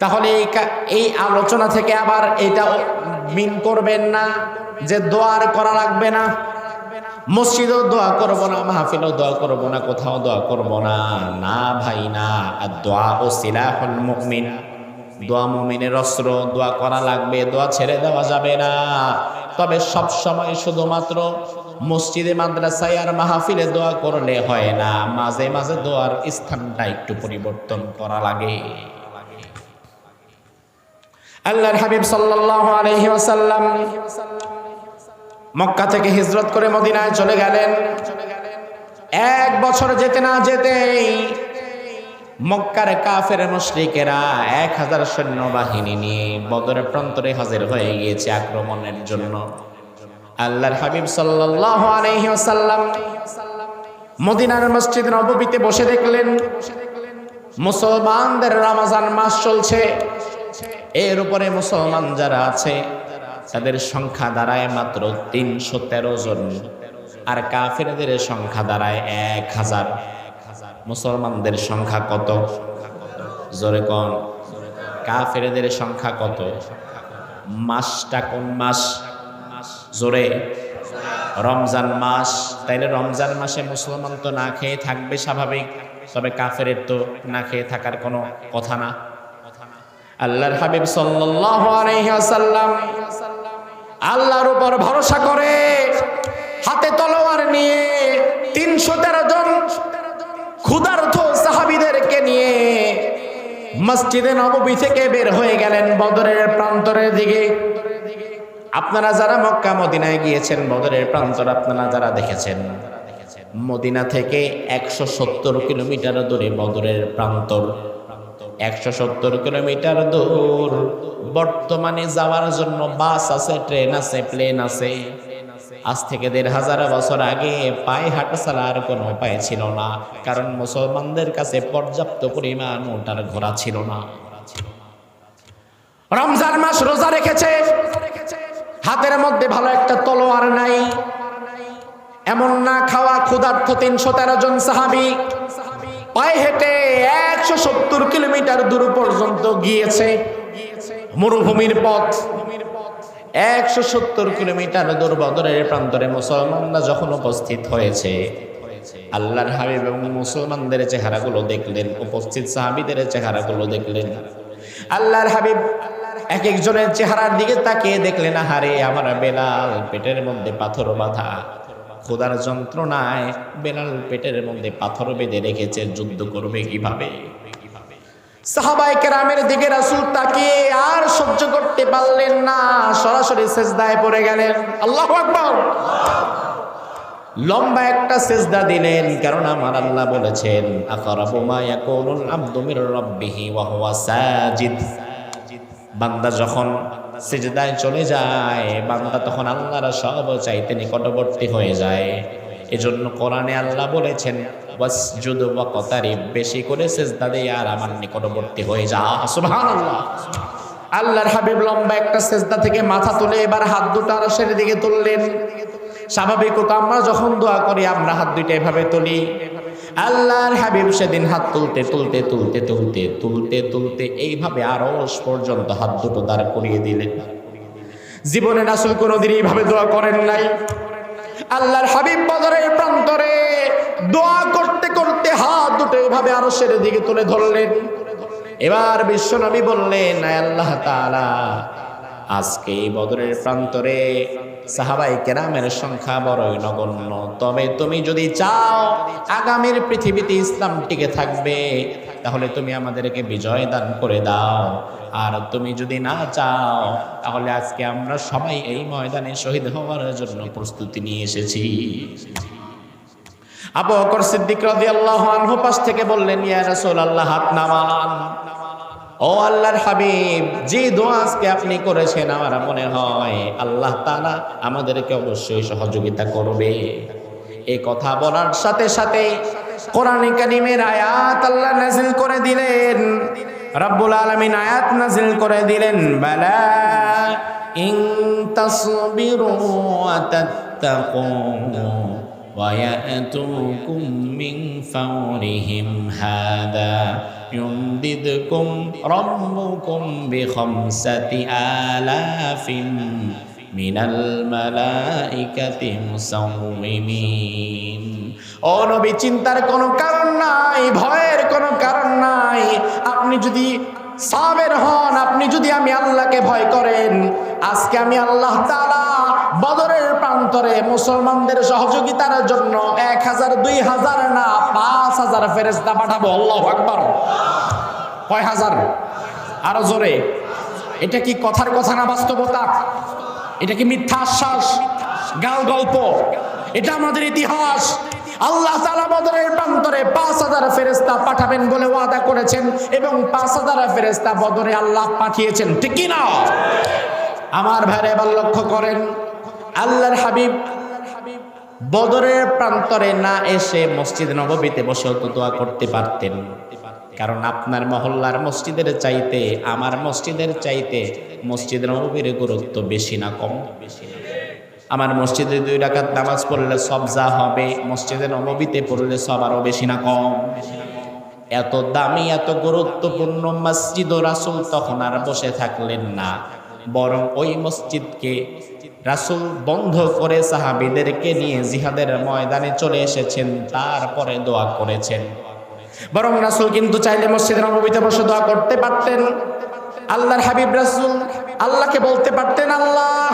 তাহলে এই এই আলোচনা থেকে আবার এটা মিন করবেন না, যে দোয়ার করা লাগবে না। মসজিদেও দোয়া করব না, মাহফিলেও দোয়া করব না, কোথাও দোয়া করব না। না ভাই, না। আর দোয়া ও সিলাহুল মুমিন। দোয়া মুমিনের অস্ত্র, দোয়া করা লাগবে, দোয়া ছেড়ে দেওয়া যাবে না। তবে সব সময় শুধুমাত্র মসজিদে, মাদ্রাসায় আর মাহফিলে দোয়া করলে হয় না। মাঝে মাঝে দোয়ার স্থানটা একটু পরিবর্তন করা লাগে। আল্লাহর হাবিব সাল্লাল্লাহু আলাইহি ওয়াসাল্লাম মক্কা থেকে হিজরত করে মদিনায় চলে গেলেন। এক বছর যেতে না যেতেই মক্কার কাফের মুশরিকেরা এক হাজার সৈন্যবাহিনী নিয়ে বদরের প্রান্তরে হাজির হয়ে গিয়েছে আক্রমণের জন্য। আল্লাহর হাবিব সাল্লাল্লাহু আলাইহি ওয়াসাল্লাম মদিনার মসজিদ নববীতে বসে দেখলেন, মুসলমানদের রমজান মাস চলছে। এর উপরে মুসলমান যারা আছে, তাদের সংখ্যা দাঁড়ায় মাত্র তিনশো তেরো জন। আর কাফেরদের সংখ্যা দাঁড়ায় এক হাজার। মুসলমানদের সংখ্যা কত? জোরে কন। কাফেরদের সংখ্যা কত? মাসটা কোন মাস? জোরে। রমজান মাস, তাইলে রমজান মাসে মুসলমান তো না খেয়ে থাকবে স্বাভাবিক, তবে কাফেরের তো না খেয়ে থাকার কোনো কথা না। আল্লাহর হাবিব ওয়াসাল্লাম আল্লাহর উপর ভরসা করে হাতে তলোয়ার নিয়ে তিনশো তেরো জন ক্ষুধার্থ সাহাবিদেরকে নিয়ে মসজিদে নববী থেকে বের হয়ে গেলেন বদরের প্রান্তরের দিকে। আপনারা যারা মক্কা, মদিনায় গিয়েছেন, বদরের প্রান্তর আপনারা যারা দেখেছেন, মদিনা থেকে একশো সত্তর কিলোমিটার দূরে বদরের প্রান্তর। একশো সত্তর কিলোমিটার দূর। বর্তমানে যাওয়ার জন্য বাস আছে, ট্রেন আছে, প্লেন আছে। আজ থেকে দেড় হাজার বছর আগে পায়ে হাঁটা ছাড়া আর কোনো উপায় ছিল না, কারণ মুসলমানদের কাছে পর্যাপ্ত পরিমাণ ওটার ঘোরা ছিল না। রমজান মাস রোজা রেখেছে, হাতের মধ্যে ভালো একটা তলোয়ার নাই, এমন না খাওয়া ক্ষুধার্থ তিনশো তেরো জন সাহাবি। পায়ে হেঁটে একশো সত্তর কিলোমিটার দূর পর্যন্ত গিয়েছে। মরুভূমির পথ। একশো সত্তর কিলোমিটার দূর বদরের প্রান্তরে মুসলমানরা যখন উপস্থিত হয়েছে, আল্লাহর হাবিব এবং মুসলমানদের চেহারাগুলো দেখলেন, উপস্থিত সাহাবিদের চেহারাগুলো দেখলেন। আল্লাহর হাবিব এক একজনের চেহারার দিকে তাকিয়ে দেখলেন, আহারে, আমার বেলাল পেটের মধ্যে পাথর বাঁধা খোদার যন্ত্রণায় বেলাল পেটের মধ্যে পাথর বেঁধে রেখেছে, যুদ্ধ করবে কীভাবে? কেরামের দিকে রাসুল তাকিয়ে আর সহ্য করতে পারলেন না, সরাসরি পড়ে গেলেন। আল্লাহ লম্বা একটা সেজদা দিলেন বলেছেন বান্দা যখন সেজদায় চলে যায়, বান্দা তখন আল্লাহর সব চাইতে নিকটবর্তী হয়ে যায়। এজন্য কোরআনে আল্লাহ বলেছেন, ওয়াসজুদ ওয়াকতারিব বেশি করে সেজদা দিয়ে আর আমার নিকটবর্তী হয়ে যা। সুবহানাল্লাহ। আল্লাহর হাবিব লম্বা একটা সেজদা থেকে মাথা তুলে এবার হাত দুটো আরশের দিকে তুললেন। স্বাভাবিক তো আমরা যখন দোয়া করি, আমরা হাত দুইটা এভাবে তুলি। আল্লাহর হাবিব সেদিন হাত তুলতে তুলতে তুলতে তুলতে তুলতে তুলতে এইভাবে আরস পর্যন্ত হাত দুটো দাঁড় করিয়ে দিলেন। জীবনে রাসুল কোনোদিন এইভাবে দোয়া করেন নাই। আল্লাহর হাবিব বদরের প্রান্তরে দোয়া করতে করতে হাত দুটো এইভাবে আরশের দিকে তুলে ধরলেন। এবার বিশ্বনবী বললেন আল্লাহ তাআলা, আজকে এই বদরের প্রান্তরে সাহাবাই কেরামের সংখ্যা বড়ই নগণ্য। তবে তুমি যদি চাও আগামীর পৃথিবীতে ইসলাম টিকে থাকবে, তাহলে তুমি আমাদেরকে বিজয় দান করে দাও। আর তুমি যদি না চাও, তাহলে আজকে আমরা সবাই এই ময়দানে শহীদ হওয়ার জন্য প্রস্তুতি নিয়ে এসেছি। আবু বকর সিদ্দিক রাদিয়াল্লাহু আনহু পাশ থেকে বললেন, ইয়া রাসূলুল্লাহ, হাত নামান। ও আল্লাহর হাবিব, যে দোয়া আজকে আপনি করেছেন আমার মনে হয় আল্লাহ তাআলা আমাদেরকে অবশ্যই সহযোগিতা করবে। এই কথা বলার সাথে সাথে কোরআনে কারিমের আয়াত আল্লাহ নাজিল করে দিলেন। রব্বুল আলামিন আয়াত নাজিল করে দিলেন, বালা ইন তাসবিরু ওয়া ويأتوكم من فورهم هذا يمددكم ربكم بخمسة آلاف من الملائكة مسومين ও নবী চিন্তার কোনো কারণ নাই ভয়ের কোনো কারণ নাই আপনি যদি সাবের হন আপনি যদি আমি আল্লাহকে ভয় করেন আজকে আমি আল্লাহ তাআলা বদরের প্রান্তরে মুসলমানদের সহযোগিতার জন্য এক হাজার, দুই হাজার না, পাঁচ হাজার ফেরেস্তা পাঠাবো। আল্লাহ আকবার। কয় হাজার? আরও জোরে। এটা কি কথার কথা না বাস্তবতা? এটা কি মিথ্যা আশ্বাস? গাল গল্প? এটা আমাদের ইতিহাস। আল্লাহ তালা বদরের প্রান্তরে পাঁচ হাজার ফেরেস্তা পাঠাবেন বলে ওয়াদা করেছেন এবং পাঁচ হাজার ফেরেস্তা বদরে আল্লাহ পাঠিয়েছেন। ঠিক না? আমার ভাইরা এবার লক্ষ্য করেন। আল্লাহর হাবিব বদরের প্রান্তরে না এসে মসজিদ নববীতে বসে তো দোয়া করতে পারতেন। কারণ আপনার মহল্লার মসজিদের চাইতে, আমার মসজিদের চাইতে মসজিদ নববীর গুরুত্ব বেশি না কম। আমার মসজিদে দুই রাকাত নামাজ পড়লে সব যা হবে, মসজিদে নববীতে পড়লে সব আরও বেশি না কম। এত দামি, এত গুরুত্বপূর্ণ মসজিদ রাসুল তখন আর বসে থাকলেন না। বরং ওই মসজিদকে রাসুল বন্ধ করে সাহাবিদেরকে নিয়ে জিহাদের ময়দানে চলে এসেছেন, তারপরে দোয়া করেছেন। বরং রাসুল কিন্তু চাইলে মসজিদ নবীতে বসে দোয়া করতে পারতেন। আল্লাহর হাবিব রাসুল আল্লাহকে বলতে পারতেন, আল্লাহ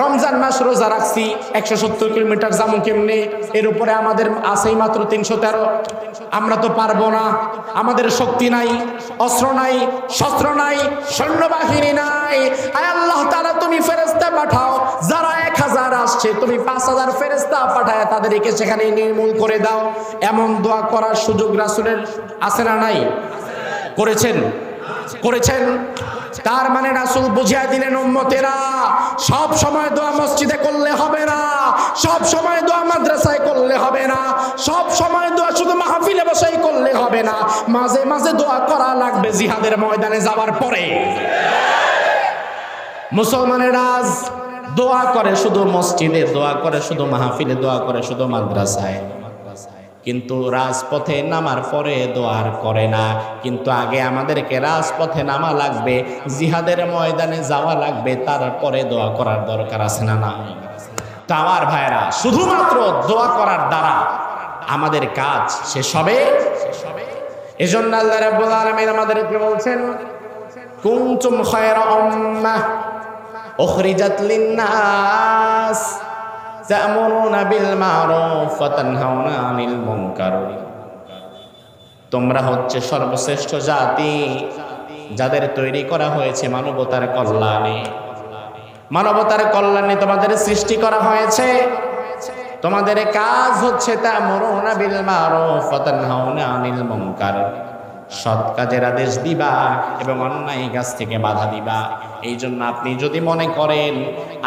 রমজান মাস রোজা রাখছি, একশো সত্তর কিলোমিটার যাব কেমনে? এর উপরে আমাদের আছেই মাত্র তিনশো তেরো। আমরা তো পারব না। আমাদের শক্তি নাই, অস্ত্র নাই, শস্ত্র নাই, সৈন্যবাহিনী নাই। আয় আল্লাহ তারা তুমি ফেরেস্তা পাঠাও। যারা এক হাজার আসছে, তুমি পাঁচ হাজার ফেরেস্তা পাঠায় তাদেরকে সেখানে নির্মূল করে দাও। এমন দোয়া করার সুযোগ রাসুলের আছে না নাই? করেছেন? করেছেন? তার মানে রাসুল বুঝিয়ে দিলেন, উম্মতেরা, সব সময় দোয়া মসজিদে করলে হবে না। সব সময় দোয়া মাদ্রাসায় করলে হবে না। সব সময় দোয়া শুধু মাহফিলে বসেই করলে হবে না। মাঝে মাঝে দোয়া করা লাগবে জিহাদের ময়দানে যাওয়ার পরে। মুসলমানের রাজ দোয়া করে শুধু মসজিদে, দোয়া করে শুধু মাহফিলে, দোয়া করে শুধু মাদ্রাসায়। কিন্তু রাজপথে নামার পরে দোয়ার করে না। কিন্তু আগে আমাদেরকে রাজপথে নামা লাগবে, জিহাদের ময়দানে যাওয়া লাগবে, তারপরে দোয়া করার দরকার আছে না না আমার ভাইরা শুধুমাত্র দোয়া করার দ্বারা আমাদের কাজ শেষ হবে? এজন্য আল্লাহ রাব্বুল আলামিন আমাদেরকে বলছেন, কুনতুম খায়রা উম্মাহ উখরিজাত লিন-নাস। আনিল তোমরা হচ্ছে সর্বশ্রেষ্ঠ জাতি, যাদের তৈরি করা হয়েছে মানবতার কল্যাণে। মানবতার কল্যাণে তোমাদের সৃষ্টি করা হয়েছে। তোমাদের কাজ হচ্ছে তা মরুনা আনিল মুনকার। সৎ কাজের আদেশ দিবা এবং অন্যায় কাজ থেকে বাধা দিবা। এই জন্য আপনি যদি মনে করেন,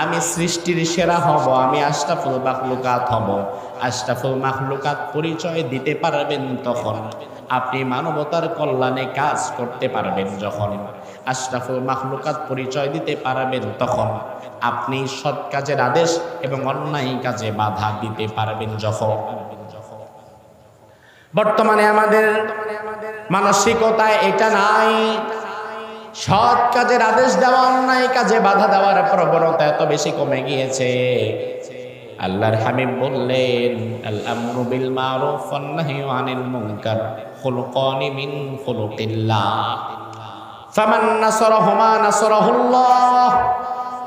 আমি সৃষ্টির সেরা হব, আমি আশরাফুল মাখলুকাত হব, আশরাফুল মাখলুকাত পরিচয় দিতে পারবেন তখন। আপনি মানবতার কল্যাণে কাজ করতে পারবেন যখন। আশরাফুল মাখলুকাত পরিচয় দিতে পারবেন তখন। আপনি সৎ কাজের আদেশ এবং অন্যায় কাজে বাধা দিতে পারবেন যখন। বর্তমানে আমাদের মানসিকতায় এটা নাই। সৎ কাজের আদেশ দেওয়া, অন্যায় কাজে বাধা দেওয়ার প্রবণতা এত বেশি কমে গিয়েছে। আল্লাহর হাবিব বললেন আল আমরু বিল মারুফ ওয়ান নাহয়ু আনিল মুনকার, খুলুকানি মিন খুলুকিল্লাহ। ফামান নাসারাহুমা নাসারাহুল্লাহ,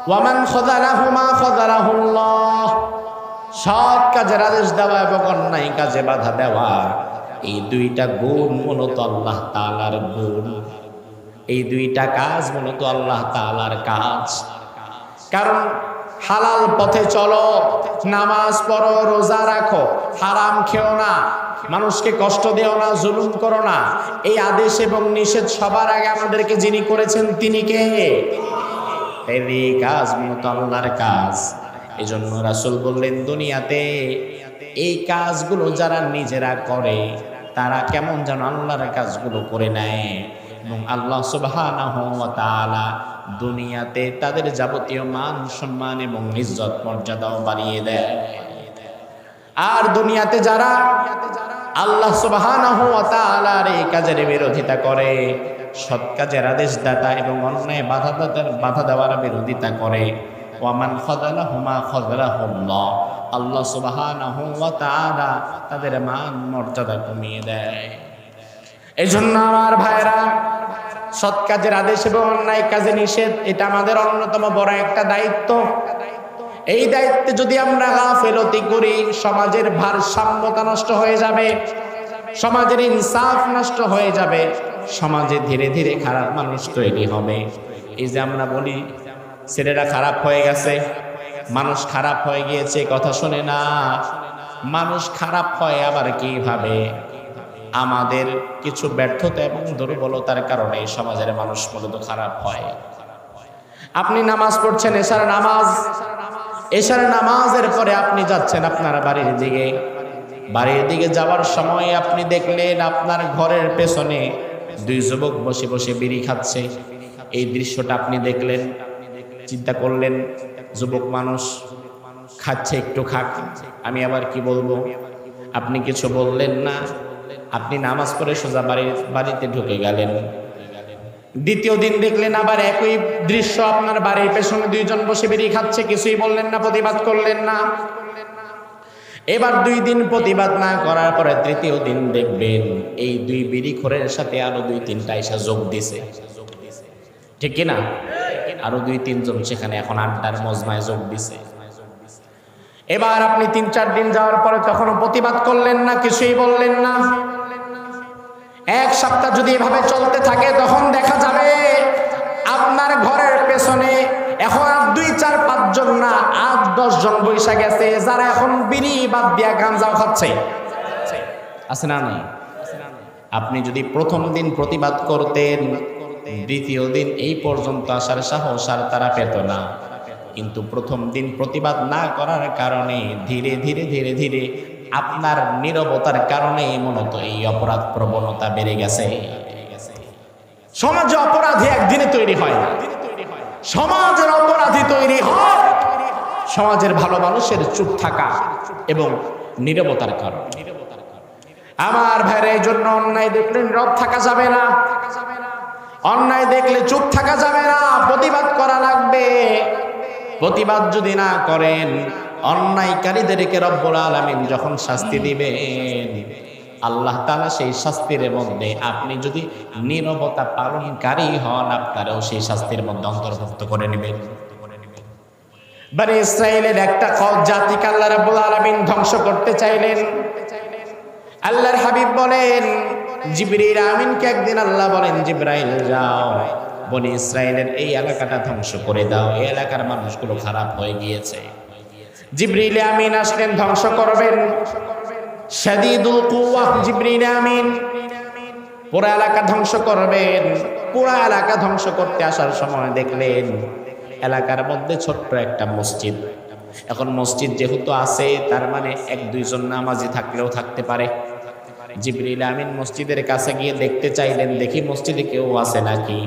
ওয়া মান খাযালাহুমা খাযালাহুল্লাহ সৎ কাজের আদেশ দেওয়া এবং অন্যায় কাজে বাধা দেওয়া, এই দুইটা গুণ মূলত আল্লাহ তাআলার গুণ। এই দুইটা কাজ মূলত আল্লাহ তাআলার কাজ। কারণ হালাল পথে চলো, নামাজ পড়ো, রোজা রাখো, হারাম খেও না, মানুষকে কষ্ট দিও না, জুলুম করো না। এই আদেশ এবং নিষেধ সবার আগে আমাদেরকে যিনি করেছেন তিনি কে? এই কাজ মূলত আল্লাহর কাজ। এই জন্য রাসুল বললেন, দুনিয়াতে এই কাজগুলো যারা নিজেরা করে, তারা কেমন যেন আল্লাহর কাজগুলো করে নেয়? এবং আল্লাহ সুবহানাহু ওয়া দুনিয়াতে তাদের যাবতীয় মান, সম্মান এবং ইজ্জত, মর্যাদাও বাড়িয়ে দেয়। আর দুনিয়াতে যারা আল্লাহ সুবহানাহু ওয়া তাআলার এই কাজের বিরোধিতা করে, সৎ কাজের আদেশদাতা এবং অন্যায় বাধা বাধা দেওয়ার বিরোধিতা করে, ওয়ামান খাযালাহুমা খাযালাহুল্লাহ আল্লাহ সুবহানাহু ওয়া তাদের মান, মর্যাদা কমিয়ে দেয়। এই জন্য আমার ভাইরা সৎ কাজের আদেশ এবং অন্যায় কাজে নিষেধ, এটা আমাদের অন্যতম বড় একটা দায়িত্ব। এই দায়িত্বে যদি আমরা গাফেলতি করি, সমাজের ভারসাম্যতা নষ্ট হয়ে যাবে, সমাজের ইনসাফ নষ্ট হয়ে যাবে, সমাজে ধীরে ধীরে খারাপ মানুষ তৈরি হবে। এই যে আমরা বলি, ছেলেরা খারাপ হয়ে গেছে, মানুষ খারাপ হয়ে গিয়েছে, কথা শুনে না। মানুষ খারাপ হয় আবার কীভাবে? আমাদের কিছু ব্যর্থতা এবং দুর্বলতার কারণে সমাজের মানুষ মূলত খারাপ হয়। আপনি নামাজ পড়ছেন, এশার নামাজ। এশার নামাজের পরে আপনি যাচ্ছেন আপনার বাড়ির দিকে। বাড়ির দিকে যাওয়ার সময় আপনি দেখলেন আপনার ঘরের পেছনে দুই যুবক বসে বসে বিড়ি খাচ্ছে। এই দৃশ্যটা আপনি দেখলেন, চিন্তা করলেন, যুবক মানুষ খাচ্ছে একটু খাক। আমি আবার কি বলব? আপনি কিছু বললেন না। আপনি নামাজ পড়ে সোজা বাড়ির বাড়িতে ঢুকে গেলেন। দ্বিতীয় দিন দেখলেন আবার একই দৃশ্য, আপনার বাড়ির পেছনে দুইজন বসে বেরিয়ে খাচ্ছে, কিছুই বললেন না, প্রতিবাদ করলেন না। এবার দুই দিন প্রতিবাদ না করার পরে তৃতীয় দিন দেখবেন, এই দুই বিড়িখোরের সাথে আরও দুই তিনটা এসে যোগ দিছে। ঠিক কিনা? আরও দুই তিনজন সেখানে এখন আড্ডার মজমায় যোগ দিছে। এবার আপনি তিন চার দিন যাওয়ার পরে তখনও প্রতিবাদ করলেন না, কিছুই বললেন না। এক সপ্তাহ যদি এভাবে চলতে থাকে, তখন দেখা যাবে আপনার ঘরের পেছনে এখন আর দুই, চার, পাঁচজন না, আট দশ জন বৈশা গেছে, যারা এখন বিড়ি বাদ দিয়া গাঞ্জাও খাচ্ছে। আছে না নাই? আপনি যদি প্রথম দিন প্রতিবাদ করতেন, দ্বিতীয় দিন এই পর্যন্ত আসার সাহস আর তারা পেত না। কিন্তু প্রথম দিন প্রতিবাদ না করার কারণে ধীরে ধীরে ধীরে ধীরে আপনার নিরবতার কারণে মূলত এই অপরাধ প্রবণতা বেড়ে গেছে। সমাজে অপরাধী একদিনে তৈরি হয়। না সমাজের অপরাধী তৈরি হয়। সমাজের ভালো মানুষের চুপ থাকা এবং নিরবতার কারণ। আমার ভাইয়ের এই জন্য অন্যায় দেখলে নীরব থাকা যাবে না। অন্যায় দেখলে চুপ থাকা যাবে না। প্রতিবাদ করা লাগবে। প্রতিবাদ যদি না করেন অন্যায়কারীদেরকে রব্বুল আলামিন যখন শাস্তি দিবেন, আল্লাহ তাআলা সেই শাস্তির মধ্যে আপনি যদি নীরবতা পালনকারী হন, আপনারাও সেই শাস্তির মধ্যে অন্তর্ভুক্ত করে নেবেন। বানি ইসরায়েলের একটা জাতিকে আল্লাহ রাব্বুল আলামিন ধ্বংস করতে চাইলেন। আল্লাহর হাবিব বলেন, জিবরিল আমিনকে একদিন আল্লাহ বলেন, জিব্রাইল, যাও। বনি ইসরায়েলের এই এলাকাটা ধ্বংস করে দাও। এই এলাকার মানুষগুলো খারাপ হয়ে গিয়েছে। জিবরিল আমিন আসলেন, ধ্বংস করবেন। শাদীদুল কুওয়া জিবরিল আমিন। পুরো এলাকা ধ্বংস করবেন। পুরো এলাকা ধ্বংস করতে আসার সময় দেখলেন, এলাকার মধ্যে ছোট্ট একটা মসজিদ। এখন মসজিদ যেহেতু আছে, তার মানে এক দুইজন নামাজি থাকলেও থাকতে পারে। জিবরিল আমিন মসজিদের কাছে গিয়ে দেখতে চাইলেন, দেখি মসজিদে কেউ আছে নাকি?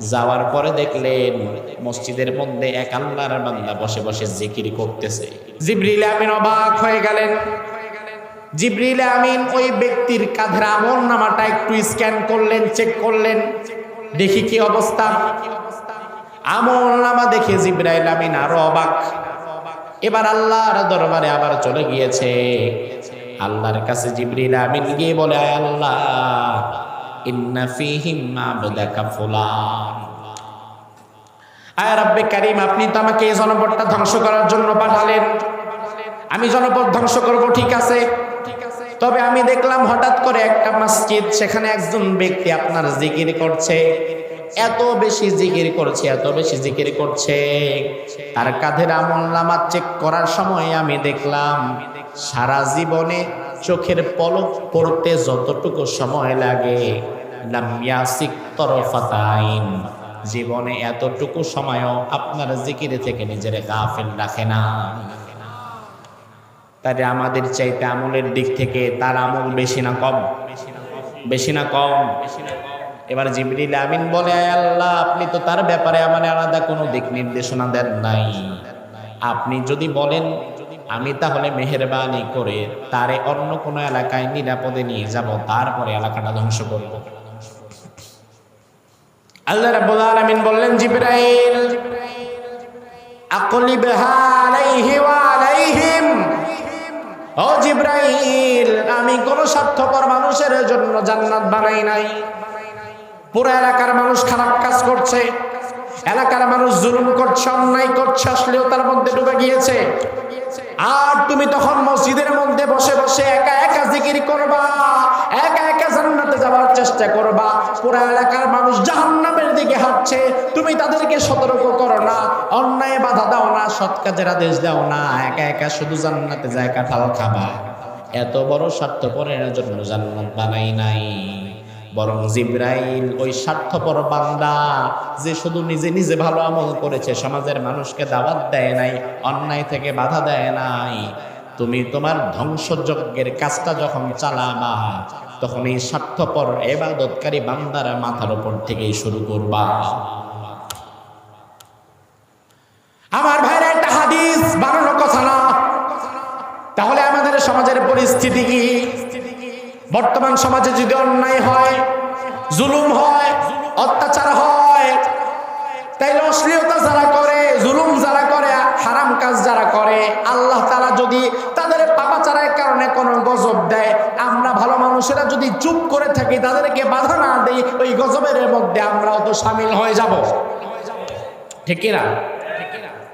যাওয়ার পরে দেখলেন মসজিদের মধ্যে এক আল্লাহর বান্দা বসে বসে জিকির করতেছে। জিবরিল আমিন অবাক হয়ে গেলেন। জিবরিল আমিন ওই ব্যক্তির কাঁধের আমল নামাটা একটু স্ক্যান করলেন, চেক করলেন। দেখি কি অবস্থা। আমল নামা দেখে জিব্রাইল আমিন আরও অবাক। এবার আল্লাহর দরবারে আবার চলে গিয়েছে। আল্লাহর কাছে জিবরিল আমিন গিয়ে বলে আল্লাহ কারিম, আপনি তো আমাকে এই জনপদটা ধ্বংস করার জন্য পাঠালেন। আমি জনপদ ধ্বংস করব, ঠিক আছে? তবে আমি দেখলাম হঠাৎ করে একটা মসজিদ, সেখানে একজন ব্যক্তি আপনার জিকির করছে। এত বেশি জিকির করছে, এত বেশি জিকির করছে। তার কাঁধের আমল নামা চেক করার সময় আমি দেখলাম সারা জীবনে চোখের পলক পড়তে যতটুকু সময় লাগে। জীবনে এতটুকু সময়ও আপনার জিকিরে থেকে নিজের গাফেল রাখে না। তাহলে আমাদের চাইতে আমলের দিক থেকে তার আমল বেশি না কম? বেশি না কম? এবার জিবরিল আমিন বলে আল্লাহ, আপনি তো তার ব্যাপারে আমার আলাদা কোনো দিক নির্দেশনা দেন নাই। আপনি যদি বলেন আমি তাহলে মেহরবানি করে তারে অন্য কোনো এলাকায় নিরাপদে নিয়ে যাব, তারপরে এলাকাটা ধ্বংস করব। আল্লাহ রাব্বুল আলামিন বললেন, জিবরাইল আকলিবহা আলাইহি ওয়া আলাইহিম। ও জিব্রাইল, আমি কোন স্বার্থপর মানুষের জন্য জান্নাত বানাই নাই। পুরো এলাকার মানুষ খারাপ কাজ করছে, এলাকার মানুষ জুলুম করছে, অন্যায় করছে আসলেও তার মধ্যে ডুবে গিয়েছে। আর তুমি তখন মসজিদের মধ্যে বসে বসে একা একা জিকির করবা, একা একা জান্নাতে যাওয়ার চেষ্টা করবা। পুরো এলাকার মানুষ জাহান্নামের দিকে হাঁটছে। তুমি তাদেরকে সতর্ক করো না, অন্যায় বাধা দাও না, সৎ কাজের আদেশ দাও না। একা একা শুধু জান্নাতে যায়, কাঁঠাল খাবা। এত বড় স্বার্থপরের জন্য জান্নাত বানাই নাই। বরং জিব্রাইল ওই স্বার্থপর বান্দা, যে শুধু নিজে নিজে ভালো আমল করেছে, সমাজের মানুষকে দাওয়াত দেয় নাই, অন্যায় থেকে বাধা দেয় নাই। তুমি তোমার ধ্বংসযজ্ঞের কাজটা যখন চালাবা, তখন এই স্বার্থপর, এবাদতকারী বান্দার মাথার উপর থেকেই শুরু করবা। আমার ভাইরা একটা হাদিস বানানো কথা না। তাহলে আমাদের সমাজের পরিস্থিতি কি? বর্তমান সমাজে যদি অন্যায় হয়, জুলুম হয়, অত্যাচার হয়, তাইলে অশ্লীলতা যারা করে, জুলুম যারা করে, হারাম কাজ যারা করে, আল্লাহ তারা যদি তাদের পাপাচারের কারণে কোনো গজব দেয়, আমরা ভালো মানুষেরা যদি চুপ করে থাকি, তাদেরকে বাধা না দেই, ওই গজবের মধ্যে আমরাও তো সামিল হয়ে যাব। ঠিক কিনা?